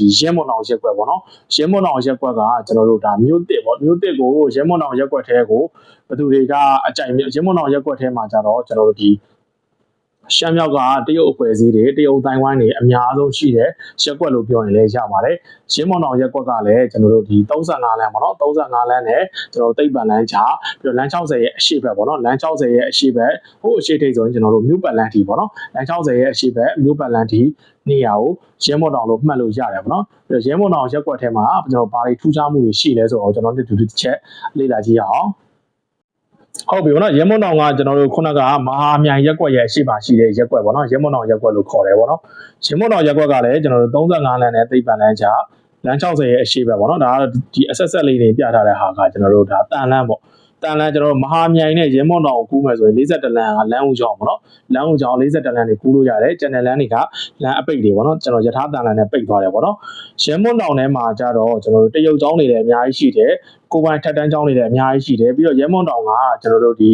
ဒီရင်းမွန်အောင်ရက်ကွက်ပေါ့နော်ရင်းမွန်အောင်ရက်ကွက်ကကျွန်တော်တို့ဒါမြို့တစ်ပေါ့မြို့တစ်ကိုရင်းမွန်အောင်ရက်ကွက်ထဲကိုဘယ်သူတွေကအကြိုင်ရင်းမွန်အောင်ရက်ကွက်ထဲမှာကြတော့ကျွန်တော်တို့ဒီ ရှမ်းမြောက်ကတရုတ်အဖွဲ့အစည်းတွေတရုတ်တိုင်းဝိုင်းတွေအများဆုံးရှိတဲ့ရက်ကွက်လို့ပြောရင်လည်းရပါတယ်ရင်းမွန်အောင်ရက်ကွက်ကလည်းကျွန်တော်တို့ဒီ35လမ်းပေါ့နော်35လမ်းနဲ့ကျွန်တော်တို့တိတ်ပန်လမ်းချပြီးတော့လမ်း60ရဲ့အရှိဘက်ပေါ့နော်လမ်း60ရဲ့အရှိဘက်ဟိုအရှိထိပ်ဆိုရင်ကျွန်တော်တို့မြို့ပတ်လမ်းတီပေါ့နော်လမ်း60ရဲ့အရှိဘက်မြို့ပတ်လမ်းတီနေရာကိုရဲမော်တောင်လို့မှတ်လို့ရတယ်ပေါ့နော်ပြီးတော့ရဲမော်တောင်ရက်ကွက်ထဲမှာကျွန်တော်ဘာတွေထူးခြားမှုတွေရှိလဲဆိုတော့ကျွန်တော်တို့ဒီတစ်ချက်လေ့လာကြည့်ရအောင် ဟုတ်ပြီဗောနော်ရဲမွန်တောင်ကကျွန်တော်တို့ခုနကမဟာမြိုင်ရက်ကွက်ရဲ့အရှိပါရှိတဲ့ရက်ကွက်ဗောနော်ရဲမွန်တောင်ရက်ကွက်လို့ခေါ်တယ်ဗောနော်ရဲမွန်တောင်ရက်ကွက်ကလည်းကျွန်တော်တို့35လမ်းနဲ့သိပ္ပံလမ်းချလမ်း60ရဲ့အရှိပဲဗောနော်ဒါကဒီအဆက်ဆက်လေးတွေပြထားတဲ့ဟာကကျွန်တော်တို့ဒါတန်လန်းဗောတန်လန်းကျွန်တော်တို့မဟာမြိုင်နဲ့ရဲမွန်တောင်ကိုကူးမယ်ဆိုရင်42လမ်းကလမ်းဦးချောင်းဗောနော်လမ်းဦးချောင်း42လမ်းတွေကူးလို့ရတယ်ကျန်တဲ့လမ်းတွေကလမ်းအပိတ်တွေဗောနော်ကျွန်တော်ယထာတန်လန်းနဲ့ပိတ်သွားတယ်ဗောနော်ရဲမွန်တောင်ထဲမှာကျတော့ကျွန်တော်တို့တရုတ်ကျောင်းတွေလည်းအများကြီးရှိတယ် ကိုပိုင်ထက်တန်းကျောင်းတွေလည်းအများကြီးရှိတယ်ပြီးတော့ရဲမွန်တောင်ကကျွန်တော်တို့ဒီ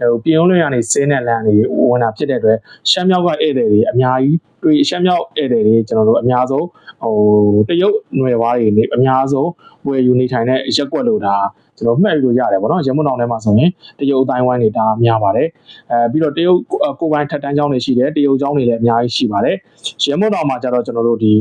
ဟိုပြင်ဦးလွင်ကနေစင်းတဲ့လမ်းတွေဝင်တာဖြစ်တဲ့အတွက်ရှမ်းမြောက်ကဧည့်သည်တွေအများကြီးတွေ့ရှမ်းမြောက်ဧည့်သည်တွေကျွန်တော်တို့အများဆုံးဟိုတရုတ်ຫນွယ်ဝါးတွေနေအများဆုံးဝယ်ယူနေထိုင်တဲ့ရက်ကွက်လို့ဒါကျွန်တော်မှတ်ယူလို့ရတယ်ဗောနော်ရမွန်တောင်ထဲမှာဆိုရင်တရုတ်အတိုင်းဝိုင်းတွေဒါများပါတယ်အဲပြီးတော့တရုတ်ကိုပိုင်ထက်တန်းကျောင်းတွေရှိတယ်တရုတ်ကျောင်းတွေလည်းအများကြီးရှိပါတယ်ရမွန်တောင်မှာကျတော့ကျွန်တော်တို့ဒီ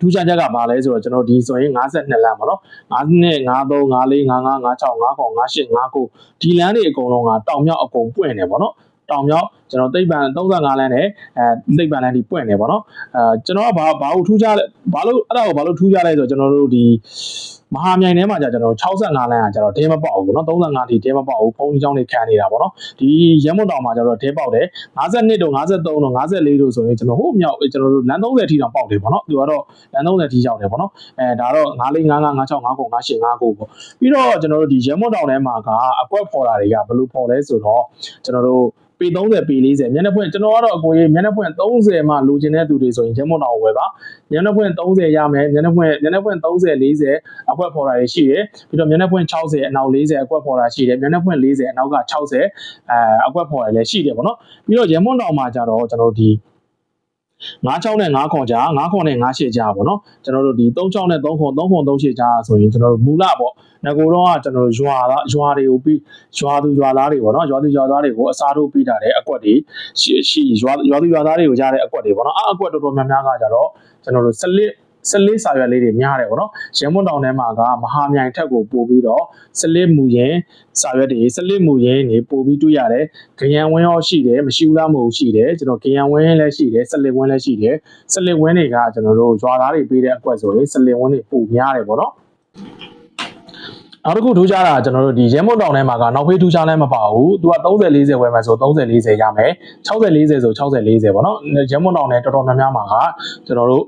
ထူးခြားချက်ကဘာလဲဆိုတော့ကျွန်တော်ဒီဆိုရင်52လမ်းပေါ့နော်52 53 54 55 56 59 58 59ဒီလမ်းတွေအကုန်လုံးကတောင်မြောက်အကုန်ပွင့်နေပေါ့နော်တောင်မြောက်ကျွန်တော်သိပ္ပံ35လမ်းနဲ့အဲသိပ္ပံလမ်းဒီပွင့်နေပေါ့နော်အဲကျွန်တော်ကဘာဘာလို့ထူးခြားလဲဘာလို့အဲ့ဒါကိုဘာလို့ထူးခြားလဲဆိုတော့ကျွန်တော်တို့ဒီ မဟာမြိုင်ထဲမှာကြာကျွန်တော်65လမ်းကကြာတော့ဒင်းမပေါက်ဘူးနော်35ထိဒင်းမပေါက်ဘူးဖုန်းကြီးကြောင်းတွေခံနေတာပေါ့နော်ဒီရမွန်တောင်မှာကြာတော့ဒင်းပေါက်တယ်52တို့53တို့54တို့ဆိုရင်ကျွန်တော်ဟိုမြောက်ကျွန်တော်တို့လမ်း30ထိတောင်ပေါက်တယ်ပေါ့နော်သူကတော့လမ်း30ထိရောက်တယ်ပေါ့နော်အဲဒါတော့9455 96 59 58 59ပေါ့ပြီးတော့ကျွန်တော်တို့ဒီရမွန်တောင်ထဲမှာကအကွက်ဖော်တာတွေကဘယ်လိုဖော်လဲဆိုတော့ကျွန်တော်တို့ ပေ30ပေ40မျက်နှာဖွင့်ကျွန်တော်ကတော့အကိုကြီးမျက်နှာဖွင့်30မှလိုချင်တဲ့သူတွေဆိုရင်ရမွန်တောင်ဝယ်ပါမျက်နှာဖွင့်30ရမယ်မျက်နှာဖွင့်မျက်နှာဖွင့်30 40အကွက်ဖော်တာတွေရှိတယ်ပြီးတော့မျက်နှာဖွင့်60အနောက်40အကွက်ဖော်တာရှိတယ်မျက်နှာဖွင့်40အနောက်က60အဲအကွက်ဖော်တာလည်းရှိတယ်ပေါ့နော်ပြီးတော့ရမွန်တောင်မှာကြတော့ကျွန်တော် တို့ဒီ96နဲ့9ခွန်ကြား9ခွန်နဲ့9ရှစ်ကြားပေါ့နော်ကျွန်တော်တို့ဒီ36နဲ့3ခွန်3ခွန်3ရှစ်ကြားဆိုရင်ကျွန်တော်တို့မူလပေါ့ငကိုတော့ကကျွန်တော်တို့ရွာသားရွာတွေကိုပြီးရွာသူရွာသားတွေပေါ့နော်ရွာသူရွာသားတွေကိုအစားထိုးပြီးတာတဲ့အကွက်တွေရှိရှိရွာရွာသူရွာသားတွေကိုကြားတဲ့အကွက်တွေပေါ့နော်အအကွက်တော်တော်များများကကြတော့ကျွန်တော်တို့စလစ် စလစ်စာရွက်လေးတွေများတယ်ပေါ့နော်ရမွန်တောင်ထဲမှာကမဟာမြိုင်ထက်ကိုပို့ပြီးတော့စလစ်မူရင်စာရွက်တွေစလစ်မူရင်နေပို့ပြီးတွေ့ရတယ်ဂရန်ဝင်းရောရှိတယ်မရှိဘူးလားမဟုတ်ရှိတယ်ကျွန်တော်ဂရန်ဝင်းလည်းရှိတယ်စလစ်ဝင်းလည်းရှိတယ်စလစ်ဝင်းတွေကကျွန်တော်တို့ရွာသားတွေပေးတဲ့အကွက်ဆိုရင်စလစ်ဝင်းတွေပိုများတယ်ပေါ့နော်နောက်တစ်ခုထူးခြားတာကျွန်တော်တို့ဒီရဲမွန်တောင်ထဲမှာကနောက်ဖေးထူးခြားလည်းမပါဘူးသူက30 40ဝယ်မယ်ဆို30 40ရမယ်60 40ဆို60 40ပေါ့နော်ရဲမွန်တောင်နဲ့တော်တော်များများမှာကကျွန်တော်တို့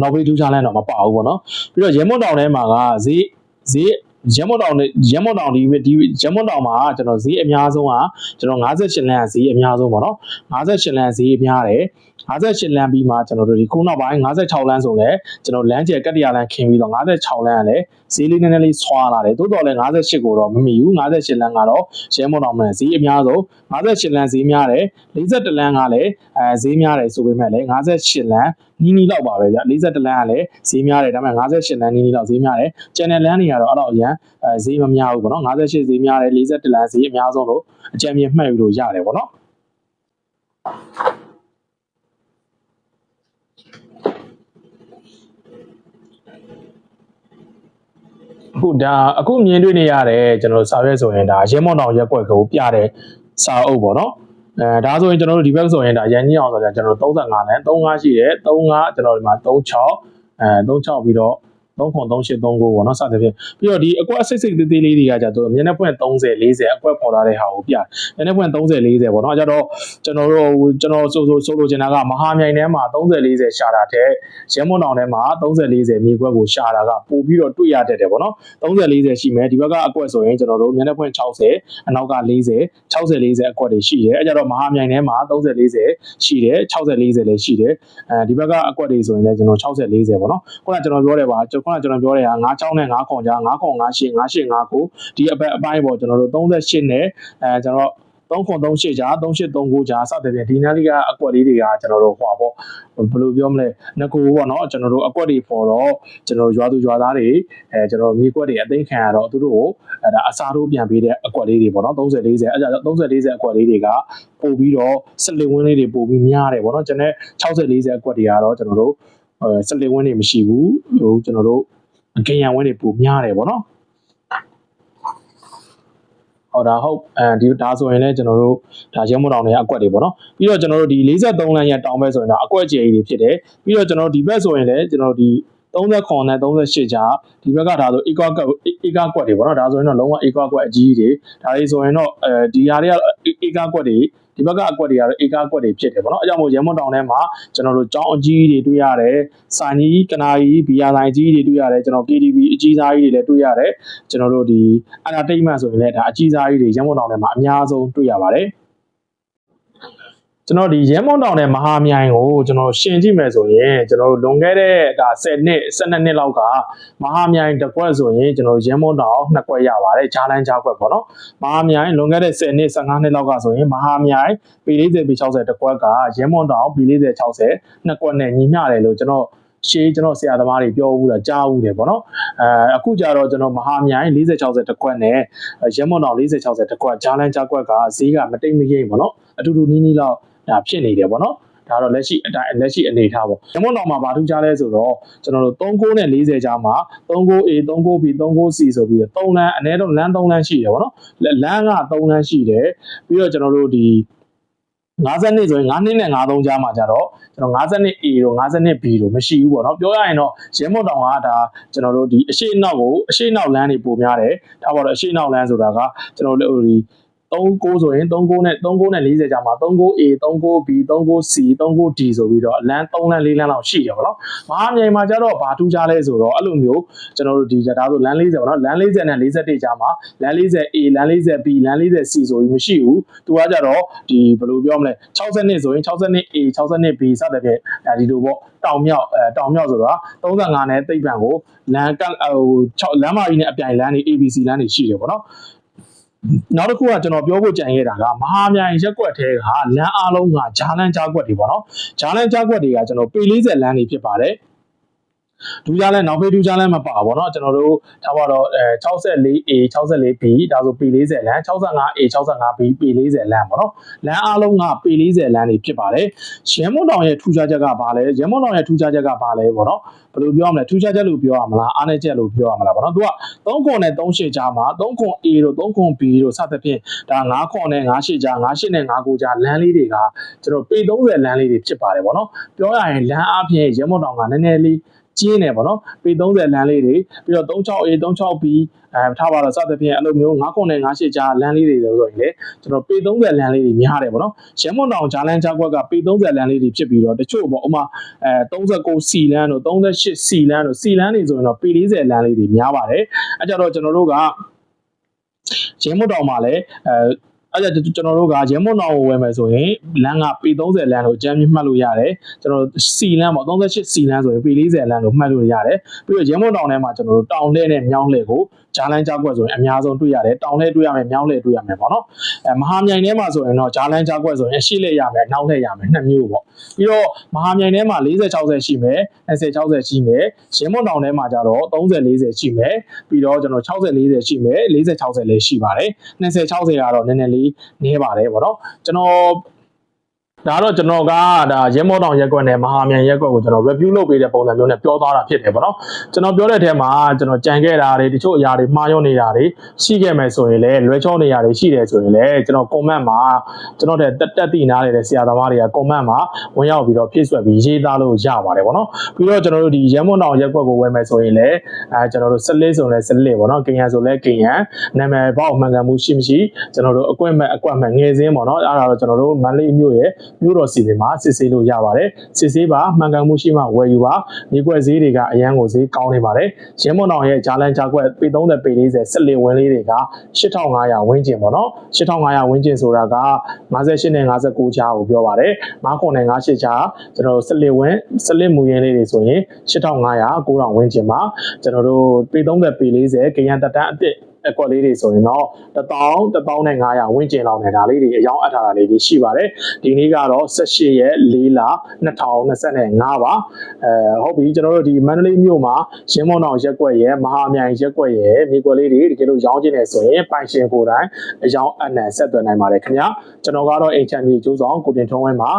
နောက်ဖေးထူးခြားလည်းတော့မပါဘူးပေါ့နော်ပြီးတော့ရဲမွန်တောင်ထဲမှာကဈေးဈေးရမွန်တောင်နဲ့ရမွန်တောင်ဒီဒီရမွန်တောင်မှာကျွန်တော်ဈေးအများဆုံးကကျွန်တော်58လမ်းဈေးအများဆုံးပေါ့နော်58လမ်းဈေးအများတယ် 58လမ်းပြီးမှကျွန်တော်တို့ဒီခုနောက်ပိုင်း56လမ်းဆိုလဲကျွန်တော်လမ်းကျယ်ကတ္တရာလမ်းခင်းပြီးတော့56လမ်းကလည်းဈေးလေးနည်းနည်းလေးဆွာလာတယ်တိုးတော်လဲ58ကိုတော့မမီဘူး58လမ်းကတော့ရဲမွန်တောင်မှာဈေးအများဆုံး58လမ်းဈေးများတယ်42လမ်းကလည်းအဲဈေးများတယ်ဆိုပေမဲ့လည်း58လမ်းနီးနီးလောက်ပါပဲဗျ42လမ်းကလည်းဈေးများတယ်ဒါပေမဲ့58လမ်းနီးနီးလောက်ဈေးများတယ်ကျန်တဲ့လမ်းတွေကတော့အဲ့တော့အရန်အဲဈေးမများဘူးပေါ့နော်58ဈေးများတယ်42လမ်းဈေးအများဆုံးလို့အကြံဉာဏ်မှတ်ယူလို့ရတယ်ပေါ့နော် အခုဒါအခုမြင်တွေ့နေရတယ်ကျွန်တော်စာရွက်ဆိုရင်ဒါရဲမော့တောင်ရက်ကွက်ကိုပြတဲ့စာအုပ်ပေါ့နော်အဲဒါဆိုရင်ကျွန်တော်တို့ဒီဘက်ဆိုရင်ဒါရန်ကြီးအောင်ဆိုတော့ကျွန်တော်တို့35နဲ့35ရှိတယ်35ကျွန်တော်ဒီမှာ36အဲ36ပြီးတော့ 393839ပေါ့နော်စသဖြင့်ပြီးတော့ဒီအကွက်စိတ်စိတ်သေးသေးလေးတွေကကြတော့မျက်နှာပွင့်30 40အကွက်ပေါ်လာတဲ့ဟာကိုပြမျက်နှာပွင့်30 40ပေါ့နော်အဲကြတော့ကျွန်တော်တို့ကျွန်တော်ဆိုဆိုဆိုလိုချင်တာကမဟာမြိုင်ထဲမှာ30 40ရှာတာတဲ့ရဲမွန်တောင်ထဲမှာ30 40မြေခွက်ကိုရှာတာကပို့ပြီးတော့တွေ့ရတတ်တယ်ပေါ့နော်30 40ရှိမယ်ဒီဘက်ကအကွက်ဆိုရင်ကျွန်တော်တို့မျက်နှာပွင့်60အနောက်က40 60 40အကွက်တွေရှိတယ်အဲကြတော့မဟာမြိုင်ထဲမှာ30 40ရှိတယ်60 40လည်းရှိတယ်အဲဒီဘက်ကအကွက်တွေဆိုရင်လည်းကျွန်တော်60 40ပေါ့နော်ခုနကကျွန်တော်ပြောတယ်ပါခုနကကျွန်တော်ပြောတဲ့ဟာ9ချောင်းနဲ့9ခွန်ကြား9ခွန်9ရှင်း9ရှင်း9ကိုဒီအပတ်အပိုင်းပေါ့ကျွန်တော်တို့38နဲ့အဲကျွန်တော်3938ကြား3839ကြားစသဖြင့်ဒီနာလီကအကွက်လေးတွေကကျွန်တော်တို့ဟွာပေါ့ဘယ်လိုပြောမလဲငကိုပေါ့နော်ကျွန်တော်တို့အကွက်တွေပေါ်တော့ကျွန်တော်ရွာသူရွာသားတွေအဲကျွန်တော်မြေကွက်တွေအသိခံရတော့သူတို့ကိုအဲဒါအစားထိုးပြန်ပေးတဲ့အကွက်လေးတွေပေါ့နော်30 40အဲဒါ30 40အကွက်လေးတွေကပို့ပြီးတော့စလင်ဝင်းလေးတွေပို့ပြီးများတယ်ပေါ့နော်ကျွန်တော်60 40အကွက်တွေကတော့ကျွန်တော်တို့အဲ စလင်ဝင်းတွေမရှိဘူးဟိုကျွန်တော်တို့အကင်ရန်ဝင်းတွေပို့များတယ်ပေါ့နော်ဟောဒါဟုတ်အဲဒီဒါဆိုရင်လည်းကျွန်တော်တို့ဒါရဲမွန်တောင်တွေကအကွက်တွေပေါ့နော်ပြီးတော့ကျွန်တော်တို့ဒီ43လမ်းရဲ့တောင်ဘက်ဆိုရင်တော့အကွက်ကျေကြီးတွေဖြစ်တယ်ပြီးတော့ကျွန်တော်တို့ဒီဘက်ဆိုရင်လည်းကျွန်တော်တို့ဒီ39နဲ့38ကြားဒီဘက်ကဒါဆို equal ကွက် equal ကွက်တွေပေါ့နော်ဒါဆိုရင်တော့လုံးဝ equal ကွက်အကြီးကြီးတွေဒါတွေဆိုရင်တော့အဲဒီဟာတွေက equal ကွက်တွေ ဒီဘက်ကအကွက်တွေကတော့ equal ကွက်တွေဖြစ်တယ်ပေါ့နော်အဲကြောင့်မို့ရဲမွန်တောင်ထဲမှာကျွန်တော်တို့ကြောင်းအကြီးတွေတွေ့ရတယ်စာကြီးကနာကြီးဘီယာဆိုင်ကြီးတွေတွေ့ရတယ်ကျွန်တော် KTV အကြီးစားကြီးတွေလည်းတွေ့ရတယ်ကျွန်တော်တို့ဒီ entertainment ဆိုရင်လည်းဒါအကြီးစားကြီးတွေရဲမွန်တောင်ထဲမှာအများဆုံးတွေ့ရပါတယ် ကျွန်တော်ဒီရဲမွန်တောင်နဲ့မဟာမြိုင်ကိုကျွန်တော်ရှင်ကြည့်မယ်ဆိုရင်ကျွန်တော်တို့လွန်ခဲ့တဲ့ဒါ10နှစ်12နှစ်လောက်ကမဟာမြိုင်တစ်ကွက်ဆိုရင်ကျွန်တော်ရဲမွန်တောင်နှစ်ကွက်ရပါတယ်ဂျာလန်ဂျာကွက်ပေါ့နော်မဟာမြိုင်လွန်ခဲ့တဲ့10နှစ်15နှစ်လောက်ကဆိုရင်မဟာမြိုင် P40 P60 တစ်ကွက်ကရဲမွန်တောင် P40 60နှစ်ကွက်နဲ့ညီမျှတယ်လို့ကျွန်တော်ရှေးကျွန်တော်ဆရာသမားတွေပြောဘူးတာကြားဘူးတယ်ပေါ့နော်အဲအခုကြတော့ကျွန်တော်မဟာမြိုင်40 60တစ်ကွက်နဲ့ရဲမွန်တောင်40 60တစ်ကွက်ဂျာလန်ဂျာကွက်ကဈေးကမတိတ်မရိမ့်ပေါ့နော်အတူတူနီးနီးလောက် ဒါဖြစ်နေတယ်ပေါ့နော်ဒါတော့လက်ရှိအတိုင်းလက်ရှိအနေထားပေါ့ရမွန်တော်မှာဘာထူးခြားလဲဆိုတော့ကျွန်တော်တို့39နဲ့40ကြားမှာ 39A 39B 39C ဆိုပြီးတော့3လမ်းအနည်းဆုံးလမ်း3လမ်းရှိတယ်ပေါ့နော်လမ်းက3လမ်းရှိတယ်ပြီးတော့ကျွန်တော်တို့ဒီ50နှစ်ဆိုရင်9နှစ်နဲ့53ကြားမှာကြတော့ကျွန်တော်50နှစ် A တို့50နှစ် B တို့မရှိဘူးပေါ့နော်ပြောရရင်တော့ရဲမော့တောင်ကဒါကျွန်တော်တို့ဒီအရှိနောက်ကိုအရှိနောက်လမ်းတွေပုံများတယ်ဒါပါတော့အရှိနောက်လမ်းဆိုတာကကျွန်တော်တို့ဒီ 39ဆိုရင်39နဲ့39နဲ့40ကြာမှာ 39A 39B 39C 39D ဆိုပြီးတော့လမ်း3လမ်း4လမ်းလောက်ရှိတယ်ဗောနော်မဟာမြိုင်မှာကျတော့ဘာထူးခြားလဲဆိုတော့အဲ့လိုမျိုးကျွန်တော်တို့ဒီဒါဆိုလမ်း40ဗောနော်လမ်း40နဲ့41ကြာမှာလမ်း 40A လမ်း 40B လမ်း 40C ဆိုပြီးမရှိဘူးသူကကြတော့ဒီဘယ်လိုပြောမလဲ60နှစ်ဆိုရင် 60A 60B စသဖြင့်အဲဒီလိုပေါ့တောင်မြောက်အဲတောင်မြောက်ဆိုတာ35နဲ့သိပ်ပံကိုလမ်းကဟိုလမ်းမကြီးနဲ့အပြိုင်လမ်းတွေ ABC လမ်းတွေရှိတယ်ဗောနော် နောက်တစ်ခုကကျွန်တော်ပြောဖို့ကြံခဲ့တာကမဟာမြိုင်ရက်ကွက်ထဲကလမ်းအားလုံးကဂျာလန်ကြားကွက်တွေပေါ့နော်ဂျာလန်ကြားကွက်တွေကကျွန်တော်ပေ40လမ်းတွေဖြစ်ပါတယ် ဒူးကြလဲနောက်ဖေးဒူးကြလဲမပါဘောเนาะကျွန်တော်တို့ထားပါတော့အဲ 64A 64B ဒါဆို P40 လမ်း 65A 65B P40 လမ်းပေါ့เนาะလမ်းအားလုံးက P40 လမ်းတွေဖြစ်ပါတယ်ရဲမွန်တောင်ရဲ့ထူးခြားချက်ကဘာလဲရဲမွန်တောင်ရဲ့ထူးခြားချက်ကဘာလဲပေါ့เนาะဘယ်လိုပြောရမလဲထူးခြားချက်လို့ပြောရမလားအားနည်းချက်လို့ပြောရမလားပေါ့เนาะသူက3ခွန်နဲ့3ရှစ်ကြားမှာ3ခွန် A တို့3ခွန် B တို့စသဖြင့်ဒါ9ခွန်နဲ့9ရှစ်ကြား9ရှစ်နဲ့9ကိုကြားလမ်းလေးတွေကကျွန်တော် P30 လမ်းလေးတွေဖြစ်ပါတယ်ပေါ့เนาะပြောရရင်လမ်းအားဖြင့်ရဲမွန်တောင်ကနည်းနည်းလေး ကျင်းတယ်ပေါ့နော်ပေ30လမ်းလေးတွေပြီးတော့ 36A 36B အဲထားပါတော့စသဖြင့်အဲ့လိုမျိုး9ခုနဲ့9ရှစ်ကြားလမ်းလေးတွေဆိုရင်လေကျွန်တော်ပေ30လမ်းလေးတွေများတယ်ပေါ့နော်ရမွန်တောင်ဂျာလန်ဂျာကွက်ကပေ30လမ်းလေးတွေဖြစ်ပြီးတော့တချို့ပေါ့ဥမာအဲ 39 C လမ်းတို့ 38 C လမ်းတို့ C လမ်းတွေဆိုရင်တော့ပေ40လမ်းလေးတွေများပါတယ်အဲကြတော့ကျွန်တော်တို့ကရမွန်တောင်မှာလည်းအဲ အဲ့ဒါကျွန်တော်တို့ကရဲမွန်နောင်ကိုဝယ်မယ်ဆိုရင်လမ်းက P30 လမ်းလို့အကြမ်းမြင့်မှတ်လို့ရတယ်ကျွန်တော်တို့ C လမ်းပေါ့38 C လမ်းဆိုရင် P40 လမ်းလို့မှတ်လို့ရတယ်ပြီးတော့ရဲမွန်တောင်ထဲမှာကျွန်တော်တို့တောင်လှဲနဲ့မြောင်းလှဲကို ဂျာလန်ကြားကွက်ဆိုရင်အများဆုံးတွေ့ရတယ်တောင်လှဲတွေ့ရမယ်မြောင်းလှဲတွေ့ရမယ်ပေါ့နော်အဲမဟာမြိုင်ထဲမှာဆိုရင်တော့ဂျာလန်ကြားကွက်ဆိုရင်အရှိလှဲရမယ်နောက်လှဲရမယ်နှစ်မျိုးပေါ့ပြီးတော့မဟာမြိုင်ထဲမှာ40 60ရှိမယ်20 60ရှိမယ်ရဲမွန်တောင်ထဲမှာကျတော့30 40ရှိမယ်ပြီးတော့ကျွန်တော်60 40ရှိမယ်40 60လည်းရှိပါတယ်20 60ကတော့နည်းနည်းလေးနည်းပါတယ်ပေါ့နော်ကျွန်တော် ဒါတော့ကျွန်တော်ကဒါရဲမောတောင်ရက်ကွက်နဲ့မဟာမြိုင်ရက်ကွက်ကိုကျွန်တော် review လုပ်ပေးတဲ့ပုံစံမျိုးနဲ့ပြောသွားတာဖြစ်တယ်ပေါ့နော်ကျွန်တော်ပြောတဲ့အထက်မှာကျွန်တော်ကြံခဲ့တာတွေတချို့အရာတွေမှားရုံနေတာတွေရှိခဲ့မယ်ဆိုရင်လည်းလွဲချောနေရာတွေရှိတယ်ဆိုရင်လည်းကျွန်တော် comment မှာကျွန်တော်တဲ့တက်တက်တည်နားနေတဲ့ဆရာသမားတွေက comment မှာဝင်ရောက်ပြီးတော့ဖြည့်ဆွက်ပြီးရေးသားလို့ရပါတယ်ပေါ့နော်ပြီးတော့ကျွန်တော်တို့ဒီရဲမောတောင်ရက်ကွက်ကိုဝယ်မယ်ဆိုရင်လည်းအဲကျွန်တော်တို့စလစ်ဆိုရင်လည်းစလစ်ပေါ့နော်ကင်ရန်ဆိုလည်းကင်ရန်နာမည်ပေါက်မှန်ကန်မှုရှိမရှိကျွန်တော်တို့အကွက်မဲ့အကွက်မဲ့ငယ်စင်းပေါ့နော်အဲ့ဒါတော့ကျွန်တော်တို့မန္တလေးမြို့ရဲ့မြို့တော်စီပင်မှာစစ်ဆေးလို့ရပါတယ်စစ်ဆေးပါမှန်ကန်မှုရှိမှဝယ်ယူပါမြေကွက်ဈေးတွေကအရန်ကိုဈေးကောင်းနေပါတယ်ရင်းမွန်တော်ရဲ့ဂျာလန်ဂျာကွက်ပေ30ပေ40ဆက်လင်ဝင်းလေးတွေက8500ဝန်းကျင်ပေါ့နော်8500ဝန်းကျင်ဆိုတာက58နဲ့59ချားကိုပြောပါတယ်9နဲ့58ချားကျွန်တော်ဆက်လင်ဝင်းဆက်လင်မူရင်းလေးတွေဆိုရင်8500 9000ဝန်းကျင်ပါကျွန်တော်တို့ပေ30ပေ40ကရန်တက်တန်းအစ်စ် အကွက်လေးတွေဆိုရင်တော့1000 1500ဝန်းကျင်လောက်နဲ့ဒါလေးတွေအယောင်းအပ်ထားတာလေးတွေရှိပါတယ်ဒီနေ့ကတော့18ရက်4လ2025ပါအဲဟုတ်ပြီကျွန်တော်တို့ဒီမန္တလေးမြို့မှာရင်းမုံအောင်ရက်ကွက်ရဲ့မဟာမြိုင်ရက်ကွက်ရဲ့မြေကွက်လေးတွေတကယ်လို့ရောင်းခြင်းနေဆိုရင်ပိုင်ရှင်ကိုယ်တိုင်အယောင်းအနှံဆက်သွယ်နိုင်ပါတယ်ခင်ဗျာကျွန်တော်ကတော့အိမ်ချမ်းမြေကျိုးဆောင်ကိုတင်ထုံးဝင်းပါ